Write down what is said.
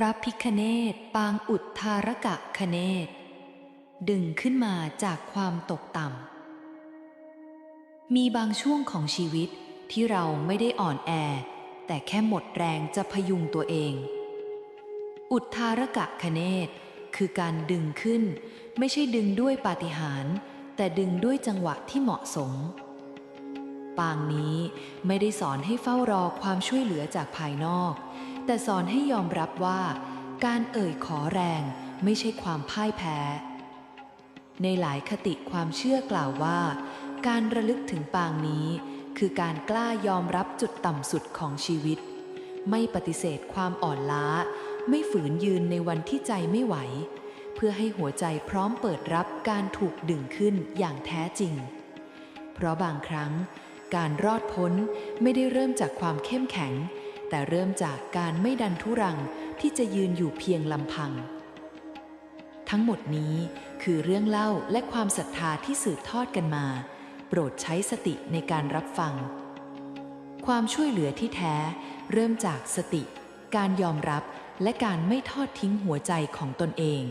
ระพิคเนตปางอุทธารกะคเนตดึงขึ้นมาจากความตกต่ำ มีบางช่วงของชีวิตที่เราไม่ได้อ่อนแอ แต่แค่หมดแรงจะพยุงตัวเอง อุทธารกะคเนตคือการดึงขึ้น ไม่ใช่ดึงด้วยปาฏิหาริย์แต่ดึงด้วยจังหวะที่เหมาะสม ปางนี้ไม่ได้สอนให้เฝ้ารอความช่วยเหลือจากภายนอก แต่สอนให้ยอมรับว่าการเอ่ยขอแรงไม่ใช่ความพ่ายแพ้ ในหลายคติความเชื่อกล่าวว่า การระลึกถึงปางนี้ คือการกล้ายอมรับจุดต่ำสุดของชีวิต ไม่ปฏิเสธความอ่อนล้า ไม่ฝืนยืนในวันที่ใจไม่ไหว เพื่อให้หัวใจพร้อมเปิดรับการถูกดึงขึ้นอย่างแท้จริง เพราะบางครั้ง การรอดพ้นไม่ได้เริ่มจากความเข้มแข็ง แต่เริ่มจากการไม่ดันทุรังที่จะยืนอยู่เพียงลำพัง ทั้งหมดนี้คือเรื่องเล่าและความศรัทธาที่สืบทอดกันมา โปรดใช้สติในการรับฟัง ความช่วยเหลือที่แท้ เริ่มจากสติ การยอมรับและการไม่ทอดทิ้งหัวใจของตนเอง